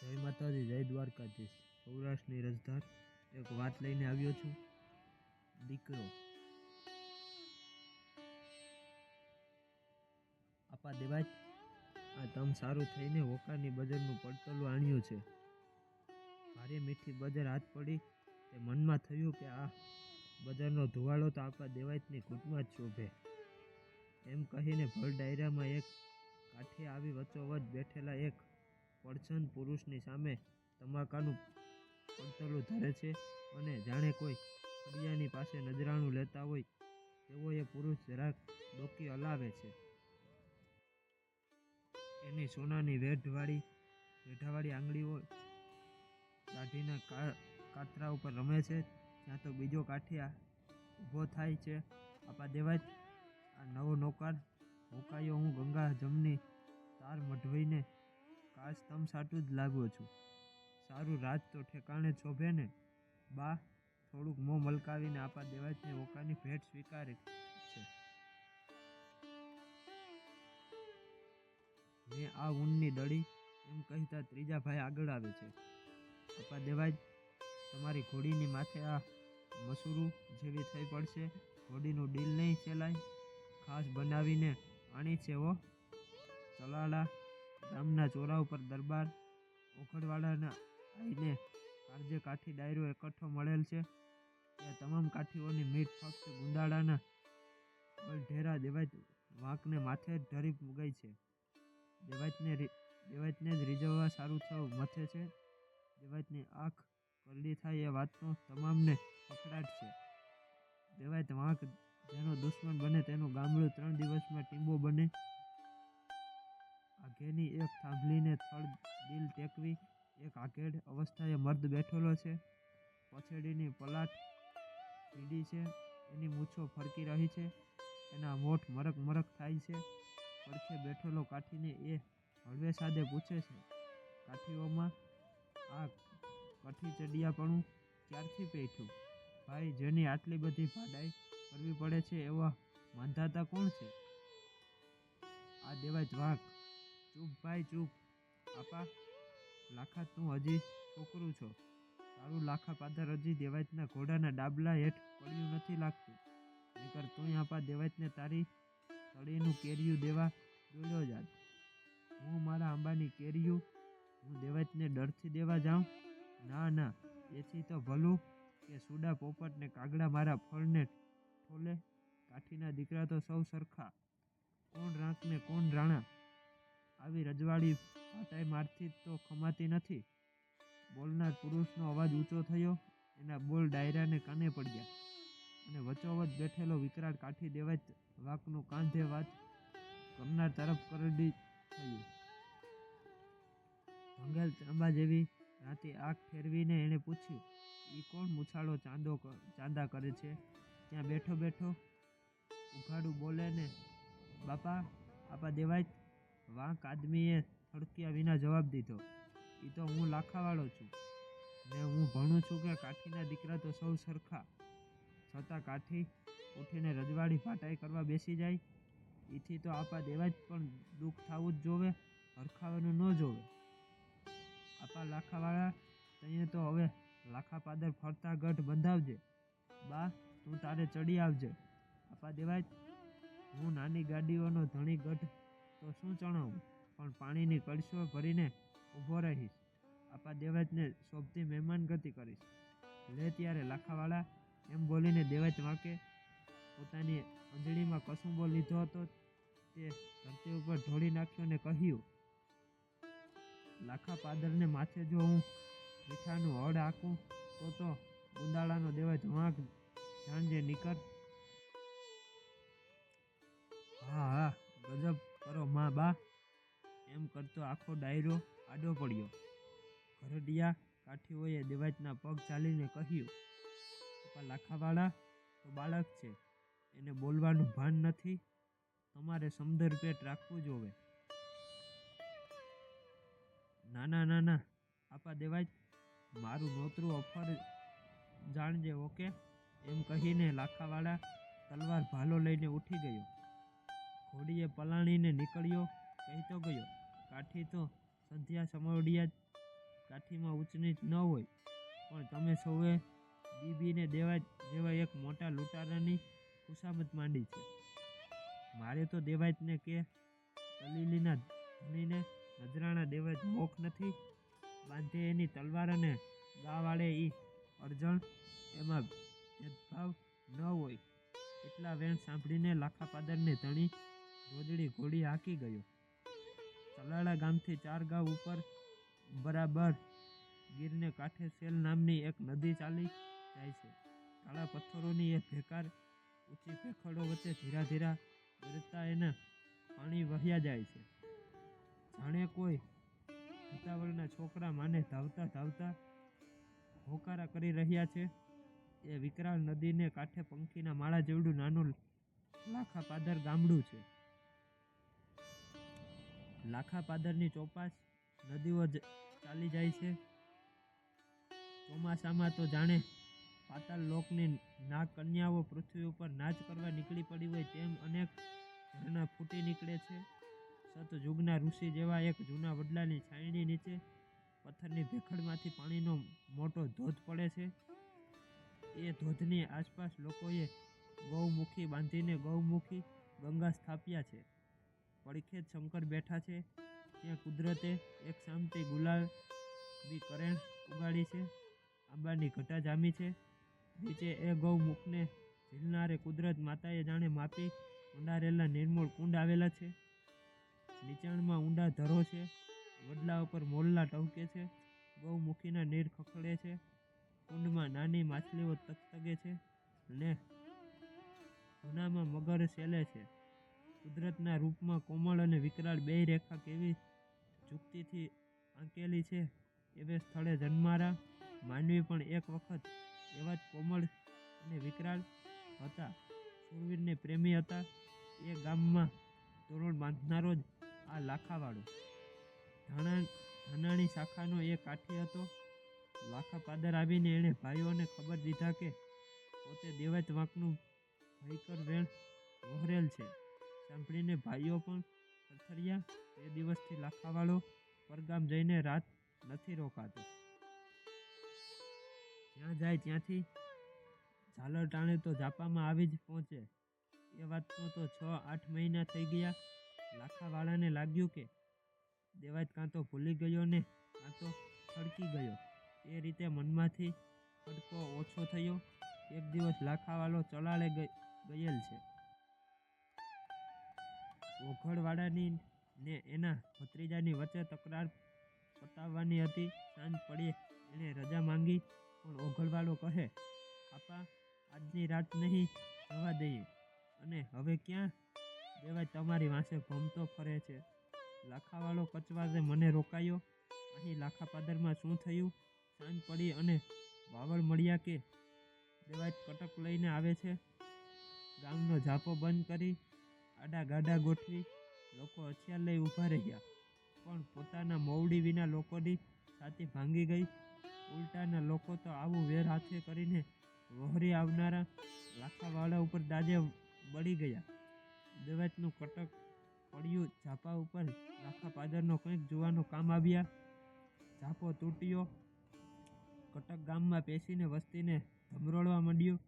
જય માતાજી, જય દ્વારકાધીશ. સૌરાષ્ટ્રની રજધાર એક વાત લઈને આવ્યો છું. દીકરો. આપા દેવાજ આ તમ સારું થઈને હોકાની બજારનું પડતલું આણ્યું છે. ભારે મીઠી બજાર હાથ પડી તે મનમાં થયું કે આ બજારનો ધુવાળો તો આપા દેવાયતની કૂટમાં જ શોભે. એમ કહીને ભર ડાયરામાં એક કાઠે આવી વચ્ચોવચ બેઠેલા એક પડછન પુરુષની સામે તમાકાનું પડતલું ધરે છે અને જાણે કોઈ ફળિયાની પાસે નજરાણું લેતા હોય તેવો એ પુરુષ જરાક ડોકી હલાવે છે. એની સોનાની વેઢવાળી, વેઢાવાળી આંગળીઓ દાઢીના કાતરા ઉપર રમે છે, ત્યાં તો બીજો કાઠિયા ઊભો થાય છે. આપા દેવાય, આ નવો નોકર, હોકાયો હું ગંગા જમની તાર મઢવીને કાચ તમ સાટું જ લાગો છું. સારું રાત તો ઠેકાણે શોભે ને. બા, થોડુંક મોં મલકાવીને આપા દેવાજને ઓકાની ભેટ સ્વીકારે છે. મેં આ ઊનની દડી એમ કહેતા ત્રીજા ભાઈ આગળ આવે છે. આપા દેવાજ, તમારી ઘોડીની માથે આ મસૂરું જેવી થઈ પડશે. ઘોડીનું ડીલ નહીં ચલાય. ખાસ બનાવીને આણી છે ઓ ચલાલા ગામના ચોરા ઉપર દરબાર ઓખડવાળાના આઈને કાળજે કાઠી ડાયરો એકઠો મળેલ છે. ત્યાં તમામ કાઠીઓની મીઠ ફક્ત ગુંદાળાના ઢેરા દેવાઈત વાંકને માથે ઢરી ગઈ છે. દેવાઈતને દેવાઈતને જ રીઝવવા સારું થવું મથે છે. દેવાઈતની આંખ કરડી થાય એ વાતનો તમામને પકડાટ છે. દેવાઈત વાંક જેનો દુશ્મન બને તેનું ગામડું ત્રણ દિવસમાં ટીંબો બને. આઘેની એક થાંભલીને થળ દિલ ટેકવી એક આઘેડ અવસ્થાએ મર્દ બેઠેલો છે. પછેડીની પલાટ પીડી છે. એની મૂછો ફરકી રહી છે. એના મોઠ મરક મરક થાય છે. પડખે બેઠેલો કાઠીને એ હળવે સાદે પૂછે છે, કાઠીઓમાં આ કઠી ચડિયાપણું ક્યારથી પેઠ્યું? ભાઈ, જેની આટલી બધી ભાડાઈ કરવી પડે છે એવા માંધાતા કોણ છે? આ દેવાય વાઘ ચૂપ ભાઈ, ચૂપ. આપા લાખા, તું હજી છોકરું છો. તારું લાખા પાદર હજી દેવાયતના ઘોડાના ડાબલા હેઠ પડ્યું નથી લાગતું. નીકળ તું આપા દેવાયતને તારી તળીનું કેરિયું દેવા દોડ્યો જાત. હું મારા આંબાની કેરિયું હું દેવાયતને ડરથી દેવા જાઉં? ના ના. એથી તો ભલું કે સુડા પોપટ ને કાગડા મારા ફળને ઠોલે. કાઠીના દીકરા તો સૌ સરખા. કોણ રાંક ને કોણ રાણા? આવી રજવાડી પાટાઈ મારથી તો ખમાતી નથી. બોલનાર પુરુષનો અવાજ ઊંચો થયો, એના બોલ ડાયરાને કાને પડ્યા? અને વચોવચ બેઠેલો વિકરાળ કાઠી દેવાય વાકનું કાંધે વાત કરનાર તરફ કરડી થયું. ભંગલ ચાંબા જેવી રાતે આંખ ફેરવીને એણે પૂછ્યું એ કોણ મૂછાળો ચાંદો ચાંદા કરે છે? ત્યાં બેઠો બેઠો? ઉઘાડું બોલે ને, બાપા, આપા દેવાય વાંક આદમીએ થડક્યા વિના જવાબ દીધો. એ તો હું લાખાવાળો છું. ને હું ભણું છું કે કાઠીના દીકરા તો સૌ સરખા. છતાં કાઠી ઉઠીને રજવાડી ફાટાઈ કરવા બેસી જાય. એથી તો આપા દેવાય પણ દુઃખ થવું જ જોવે, હરખાવાનું ન જોવે. આપા લાખાવાળા તઈએ તો હવે લાખા પાદર ફરતા ગઢ બંધાવજે. બા, તું તારે ચડી આવજે. આપા દેવાય હું નાની ગાડીઓનો ધણી ગઢ તો શું ચણાવું પણ પાણીની કળશો ભરીને ઊભો રહીશ. આપા દેવાજને શોભતી મહેમાન ગતિ કરીશ. લે ત્યારે લાખાવાળા, એમ બોલીને દેવાજ વાંકે. પોતાની અંજળીમાં કસુંબો લીધો હતો તે ધરતી ઉપર ઢોળી નાખ્યો ને કહ્યું, લાખા પાદરને માથે જો હું મીઠાનું હળ આંકું તો તો ગુંદાળાનો દેવાજ વાંક જાણજે નીકળ હા હા, ગજબ. કરો માં બા. એમ કરતો આખો ડાયરો આડો પડ્યો. ઘરડિયા કાઠીઓએ દેવાજના પગ ચાલીને કહ્યું લાખાવાળા, તો બાળક છે. એને બોલવાનું ભાન નથી. તમારે સમદર પેટ રાખવું જોવે. નાના નાના, આપા દેવાજ, મારું નોતરું અફર જાણજે ઓકે. એમ કહીને લાખાવાળા તલવાર ભાલો લઈને ઉઠી ગયો. ઘોડીએ પલાણીને નીકળ્યો કહેતો ગયો. કાઠી તો સંધ્યા સમરડિયા કાઠીમાં ઊંચ નીચ ન હોય, પણ તમે સૌએ બીબીને દેવા જેવા એક મોટા લૂંટારાની ખુશામત માંડી છે. મારે તો દેવાજને કે દલીલીના ધણીને નજરાણા દેવાજ મોખ નથી, બાંધે એની તલવાર અને ગાવાળે એ અરજણ એમાં ભેદભાવ ન હોય. એટલા વેણ સાંભળીને લાખા પાદરને ધણી રોદડી ઘોડી હાકી ગયો. ચલાળા ગામથી ચાર ગાંવ ઉપર બરાબર ગીરને કાંઠે સેલ નામની એક નદી ચાલી જાય છે. કાળા પથ્થરોની એ ભેકાર ઊંચી ભેખડો વચ્ચે ધીરા ધીરા ગરતા એના પાણી વહ્યા જાય છે. જાણે કોઈ ઉતાવળના છોકરા માને ધાવતા ધાવતા હોકારા કરી રહ્યા છે. એ વિકરાળ નદીને કાંઠે પંખીના માળા જેવડું નાનું લાખા પાદર ગામડું છે. લાખા પાદરની ચોપાસ નદીઓ ચાલી જાય છે. ચોમાસામાં તો જાણે પાતાળ લોકની ના કન્યાઓ પૃથ્વી ઉપર નાચ કરવા નીકળી પડી હોય તેમ અનેક ઝરણા ફૂટી નીકળે છે. સતયુગના ઋષિ જેવા એક જૂના વડલાની છાંયડી નીચે પથ્થરની ભેખડમાંથી પાણીનો મોટો ધોધ પડે છે. એ ધોધની આસપાસ લોકોએ ગૌમુખી બાંધીને ગૌમુખી ગંગા સ્થાપ્યા છે. પડખે શંકર બેઠા છે. ત્યાં કુદરતે એક સામટી ગુલાબી કરેણ ઉગાડી છે. આંબાની ઘટા જામી છે. નીચે એ ગૌમુખને ઝીલનારે કુદરત માતાએ જાણે માપી ઊંડારેલા નિર્મૂળ કુંડ આવેલા છે. નીચાણમાં ઊંડા ધરો છે. વડલા ઉપર મોરલા ટહુકે છે. ગૌમુખીના નીર ખખડે છે. કુંડમાં નાની માછલીઓ તગતગે છે અને ઘણામાં મગર સેલે છે. કુદરતના રૂપમાં કોમળ અને વિકરાળ બેય રેખા કેવી ચૂકતીથી આંકેલી છે. એવે સ્થળે જન્મારા, માનવી પણ એક વખત એવા જ કોમળ અને વિકરાળ હતા. સુરવીરને પ્રેમી હતા. એ ગામમાં તોરણ બાંધનારો જ આ લાખાવાળો. ધાણા, ધાનાણી શાખાનો એ કાઠી હતો. લાખા પાદર આવીને એણે ભાઈઓને ખબર દીધા કે પોતે દેવત વાંકનું ભયકર વેણ વહોરેલ છે. સાંભળીને ભાઈઓ પણ થરથરિયા તે દિવસથી લાખાવાળો પરગામ જઈને રાત નથી રોકાતો. જ્યાં જાય ત્યાંથી ઝાલર ટાણે તો ઝાપામાં આવી જ પહોંચે. એ વાતનો તો છ, આઠ મહિના થઈ ગયા. લાખાવાળાને લાગ્યું કે દેવાજ કાં તો ભૂલી ગયો ને કાં તો ખડકી ગયો. એ રીતે મનમાંથી ખડકો ઓછો થયો. એક દિવસ લાખાવાળો ચલાળે ગયેલ છે. ઓઘડવાળાની ને એના ભત્રીજાની વચ્ચે તકરાર પતાવવાની હતી. સાંજ પડી, એણે રજા માંગી, પણ ઓઘડવાળો કહે, આપા, આજની રાત નહીં જવા દઈએ. અને હવે ક્યાં દેવાય તમારી વાંસે ભમતો ફરે છે. લાખાવાળો કચવાજે મને રોકાયો, અહીં લાખા પાદરમાં શું થયું સાંજ પડી અને વાવળ મળ્યા કે દેવાય કટક લઈને આવે છે. ગામનો ઝાપો બંધ કરી આડા ગાડા ગોઠવી લોકો હથિયાર લઈ ઊભા રહ્યા. પણ પોતાના મોવડી વિના લોકોની છાતી ભાંગી ગઈ. ઉલટાના લોકો તો આવું વેર હાથે કરીને વહોરી આવનારા લાખાવાળા ઉપર દાજે બળી ગયા. દવેતનું કટક પડ્યું, ઝાપા ઉપર લાખા પાદરનો કંઈક જોવાનું કામ આવ્યા. ઝાપો તૂટ્યો. કટક ગામમાં પેસીને વસ્તીને ધમરોળવા માંડ્યું.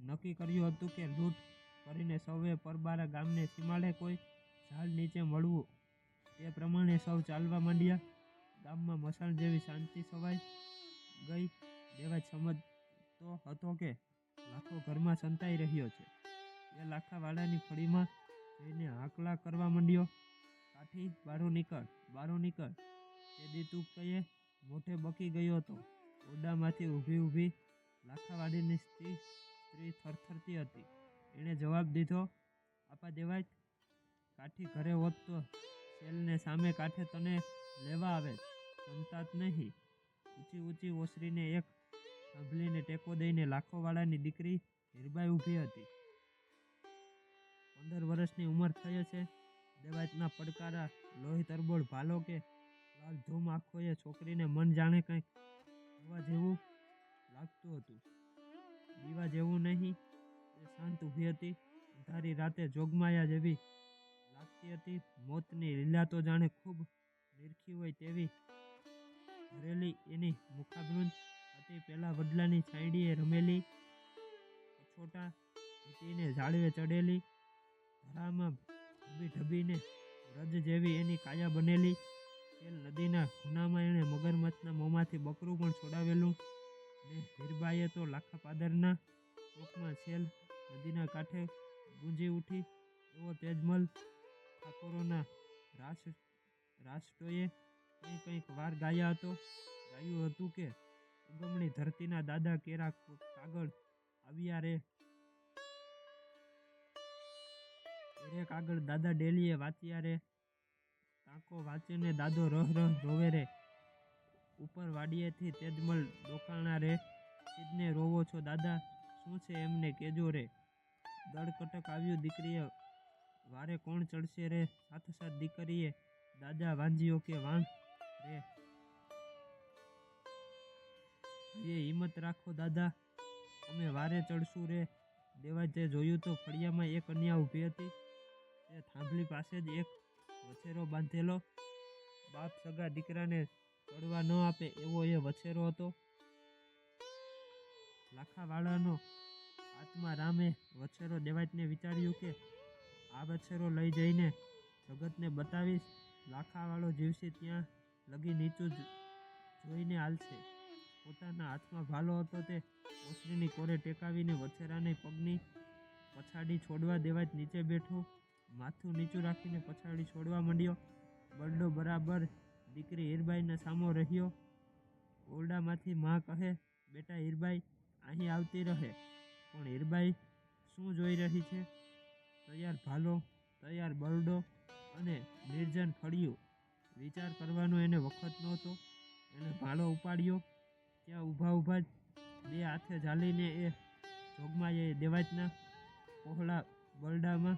નક્કી કર્યું હતું કે લૂંટ કરીને સૌએ પરબારા ગામને સીમાડે કોઈ ઝાડ નીચે મળવું. એ પ્રમાણે સૌ ચાલવા માંડ્યા. ગામમાં મસાણ જેવી શાંતિ સવાઈ ગઈ દેવાજ સમજતો હતો કે લાખો ઘરમાં સંતાઈ રહ્યો છે. એ લાખાવાળાની ફળીમાં જઈને હાકલા કરવા માંડ્યો. કાઠી, બારો નીકળ બારો નીકળ. તે દીતુ કહીએ, મોઢે બકી ગયો હતો. ઓરડામાંથી ઊભી ઊભી લાખાવાડીની સ્ત્રી સ્ત્રી થરથરતી હતી. એણે જવાબ દીધો, આપા દેવાય, કાઠી ઘરે હોત તો સેલને સામે કાંઠે તને લેવા આવે જમતા જ નહીં. ઊંચી ઊંચી ઓસરીને એક સાંભળીને ટેકો દઈને લાખોવાળાની દીકરી હીરબાઈ ઊભી હતી. પંદર વર્ષની ઉંમર થઈ છે, દેવાયતના પડકારા, લોહી તરબોળ ભાલો કે લાલ ધૂમ આંખોએ છોકરીને મન જાણે કંઈક જોવા જેવું લાગતું હતું. દીવા જેવું નહીં શાંત ઊભી હતી. અંધારી રાતે જોગમાયા જેવી લાગતી હતી. મોતની લીલા તો જાણે ખૂબ નિરખી હોય તેવી ભરેલી એની મુખાબૃંદ હતી. પહેલાં વડલાની છાંયડીએ રમેલી છોટા વીટીને ઝાડવે ચડેલી, ધરામાં ઢબી ઢબીને રજ જેવી એની કાયા બનેલી. તેલ નદીના ખૂનામાં એણે મગરમચ્છના મોંમાંથી બકરું પણ છોડાવેલું. ને હીરબાઈએ તો લાખા પાદરના ચોકમાં સેલ નદીના કાંઠે ગુંજી ઉઠી એવો તેજમલ ઠાકોરોના રાસ રાષ્ટ્રોએ કંઈ કંઈક વાર ગાયા હતો. ગાયું હતું કે ઉગમણી ધરતીના દાદા કેરા કાગળ આવ્યા રે. રે કાગળ દાદા ડેલીએ વાંચ્યા રે. કાંકો વાંચીને દાદો રહ રહ રોવે રે. ઉપર વાડીએથી તેજમલ ડોકાણા રે. સીધને રોવો છો દાદા, શું છે એમને કેજો રે. દળ કટક આવ્યું દીકરીએ, વારે કોણ ચડશે રે? સાથે સાથ દીકરીએ, દાદા વાંજીઓ કે વાણ રે? એ હિંમત રાખો દાદા, અમે વારે ચડશું રે. દેવાજે જોયું તો ફળિયામાં એક કન્યા ઊભી હતી. તે થાંભલી પાસે જ એક વછેરો બાંધેલો. બાપ સગા દીકરાને ચડવા ન આપે એવો એ વછેરો હતો. લાખાવાળાનો આત્મા રામે વછેરો દેવાજને વિચાર્યું કે આ વછેરો લઈ જઈને જગતને બતાવીશ, લાખાવાળો જીવશે ત્યાં લગી નીચું જ જોઈને હાલશે. પોતાના હાથમાં ભાલો હતો તે ઓસરીની કોરે ટેકાવીને વછેરાને પગની પછાડી છોડવા દેવાજ નીચે બેઠો, માથું નીચું રાખીને પછાડી છોડવા માંડ્યો. બરડો બરાબર દીકરી હીરબાઈના સામો રહ્યો. ઓરડામાંથી માં કહે, બેટા હીરબાઈ, અહીં આવતી રહે. પણ હીરબાઈ શું જોઈ રહી છે? તૈયાર ભાલો, તૈયાર બરડો અને નિર્જન ફળિયું. વિચાર કરવાનો એને વખત નહોતો. એને ભાલો ઉપાડ્યો. ત્યાં ઊભા ઊભા જ બે હાથે ઝાલીને એ જોગમાં એ દેવાજના પહોળા બરડામાં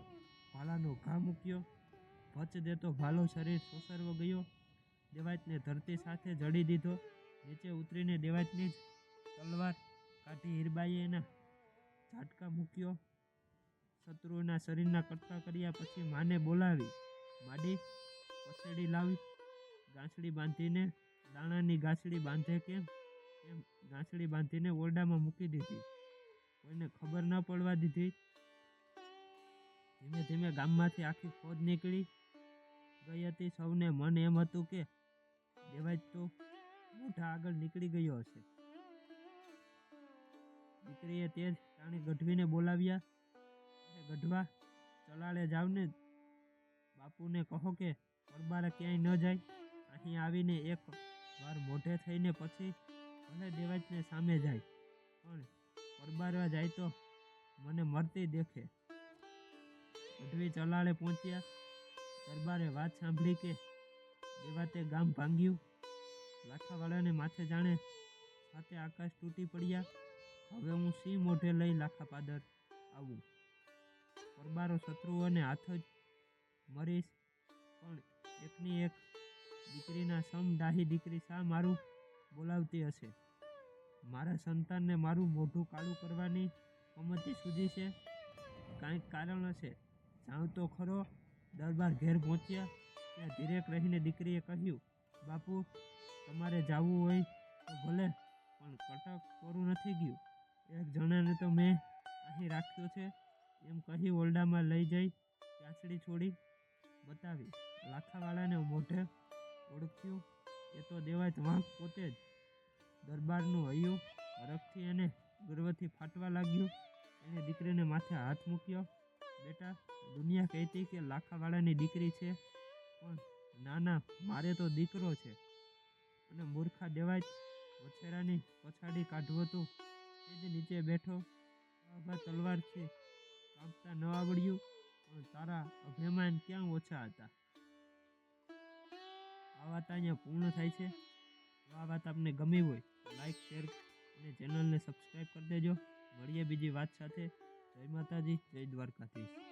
ભાલાનો ઘા મૂક્યો. ભચ દેતો ભાલો શરીર સોસરવો ગયો. દેવાજને ધરતી સાથે જડી દીધો. નીચે ઉતરીને દેવાજની જ તલવાર કાઢી હીરબાઈએ એના ઝાટકા મૂક્યો. શત્રુના શરીરના કટકા કર્યા પછી માને બોલાવી. માડી પછેડી લાવી. ગાંસડી બાંધીને દાણાની ગાંસડી બાંધે કેમ એમ ગાંસડી બાંધીને ઓરડામાં મૂકી દીધી. કોઈને ખબર ન પડવા દીધી. ધીમે ધીમે ગામમાંથી આખી ફોજ નીકળી ગઈ હતી. સૌને મન એમ હતું કે દેવાજ તો મોઢા આગળ નીકળી ગયો હશે. દીકરીએ તે જ ટાણી ગઢવીને બોલાવ્યા. "અરે ગઢવા, ચલાળે જાવ ને. બાપુને કહો કે પરબારા ક્યાંય ન જાય. અહીં આવીને એક વાર મોઢે થઈને પછી ભલે દેવાજને સામે જાય, પણ પરબારવા જાય તો મને મરતી દેખે. ગઢવી ચલાળે પહોંચ્યા. દરબારે વાત સાંભળી કે દેવાતે ગામ ભાંગ્યું. લાખાવાળાને માથે જાણે, સાથે આકાશ તૂટી પડ્યા. હવે હું સિંહ મોઢે લઈ લાખા પાદર આવું. પરબારો શત્રુઓને હાથ જ મરીશ, પણ એકની એક દીકરીના સમ ડાહી દીકરી શા મારું બોલાવતી હશે? મારા સંતાનને મારું મોઢું કાળું કરવાની અમતી સુધી છે? કાંઈક કારણ હશે? જાઉં તો ખરો, દરબાર ઘેર પહોંચ્યા ત્યાં ધીરેક રહીને દીકરીએ કહ્યું, બાપુ, તમારે જાવું હોય તો ભલે, પણ કટક કોરું નથી ગયું. એક જણાને તો મેં અહીં રાખ્યો છે. એમ કહી ઓરડામાં લઈ જઈ ચાસડી છોડી બતાવી. લાખાવાળાને મોઢે ઓળખ્યું. એ તો દેવાજ વાંક પોતે જ. દરબારનું હૈયું હરખથી એને ગર્વથી ફાટવા લાગ્યું. એણે દીકરીને માથે હાથ મૂક્યો. બેટા, દુનિયા કહેતી કે લાખાવાળાની દીકરી છે, પણ ના ના મારે તો દીકરો છે. અને મૂર્ખા દેવાય વછેરાની પછાડી કાઢવો તો તે જ નીચે બેઠો. આભા તલવારથી કાપતા ન આવડ્યું, પણ તારા અભિમાન ક્યાં ઓછા હતા? આ વાત અહીંયા પૂર્ણ થાય છે. આ વાત આપને ગમી હોય લાઈક શેર અને ચેનલને સબસ્ક્રાઈબ કરી દેજો. મળીએ બીજી વાત સાથે. જય માતાજી, જય દ્વારકાધીશ.